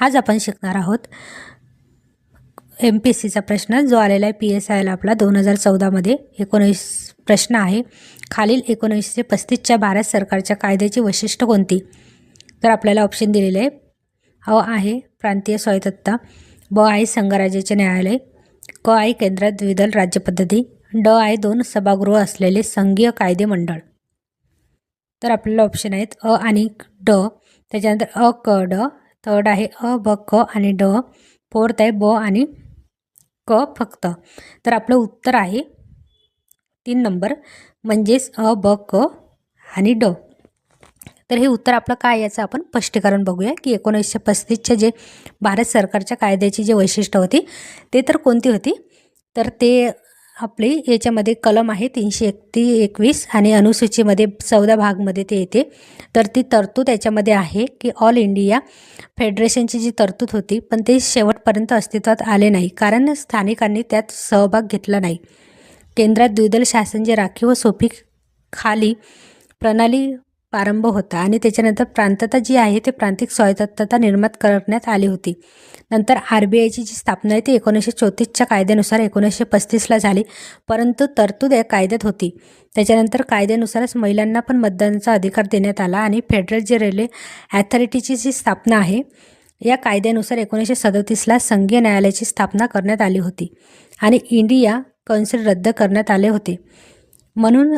आज आपण शिकणार आहोत. एम पी एस सीचा प्रश्न जो आलेला आहे पी एस आयला आपला दोन हजार चौदामध्ये एकोणीस प्रश्न आहे. खालील एकोणीसशे पस्तीसच्या भारत सरकारच्या कायद्याची वैशिष्ट्य कोणती? तर आपल्याला ऑप्शन दिलेले आहे. अ आहे प्रांतीय स्वायत्तता. ब आहे संघराज्याचे न्यायालय. क आहे केंद्रात द्विदल राज्यपद्धती ड आहे दोन सभागृह असलेले संघीय कायदे मंडळ. तर आपल्याला ऑप्शन आहेत अ आणि ड. त्याच्यानंतर अ क ड. थर्ड आहे अ ब क आणि ड. फोर्थ आहे ब आणि क फक्त. तर आपलं उत्तर आहे तीन नंबर. म्हणजेच अ ब क आणि ड. तर हे उत्तर आपलं काय याचं आपण स्पष्टीकरण बघूया की एकोणीसशे पस्तीसच्या जे भारत सरकारच्या कायद्याची जे वैशिष्ट्य होती ते तर कोणती होती? तर ते आपली याच्यामध्ये कलम आहे तीनशे एकती एकवीस आणि अनुसूचीमध्ये चौदा भागमध्ये ते येते. तर ती तरतूद याच्यामध्ये आहे की ऑल इंडिया फेडरेशनची जी तरतूद होती पण ते शेवटपर्यंत अस्तित्वात आले नाही कारण स्थानिकांनी त्यात सहभाग घेतला नाही. केंद्रात द्विदल शासन जे राखीव व सोपी खाली प्रणाली प्रारंभ होता आणि त्याच्यानंतर प्रांतता जी आहे ते प्रांतिक स्वायत्तता निर्माण करण्यात आली होती. नंतर आर बी आयची जी स्थापना आहे ती एकोणीसशे चौतीसच्या कायद्यानुसार एकोणीसशे पस्तीसला झाली परंतु तरतूद या कायद्यात होती. त्याच्यानंतर कायद्यानुसारच महिलांना पण मतदानाचा अधिकार देण्यात आला आणि फेडरल जे रेल्वे ॲथॉरिटीची जी स्थापना आहे या कायद्यानुसार एकोणीसशे सदतीसला संघीय न्यायालयाची स्थापना करण्यात आली होती आणि इंडिया कौन्सिल रद्द करण्यात आले होते. म्हणून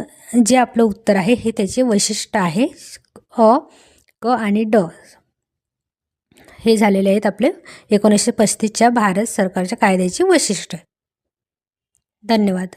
जे आपलं उत्तर आहे हे त्याचे वैशिष्ट्य आहे. अ क आणि ड. हे झालेले आहेत आपले एकोणीसशे पस्तीसच्या भारत सरकारच्या कायद्याची वैशिष्ट्य. धन्यवाद.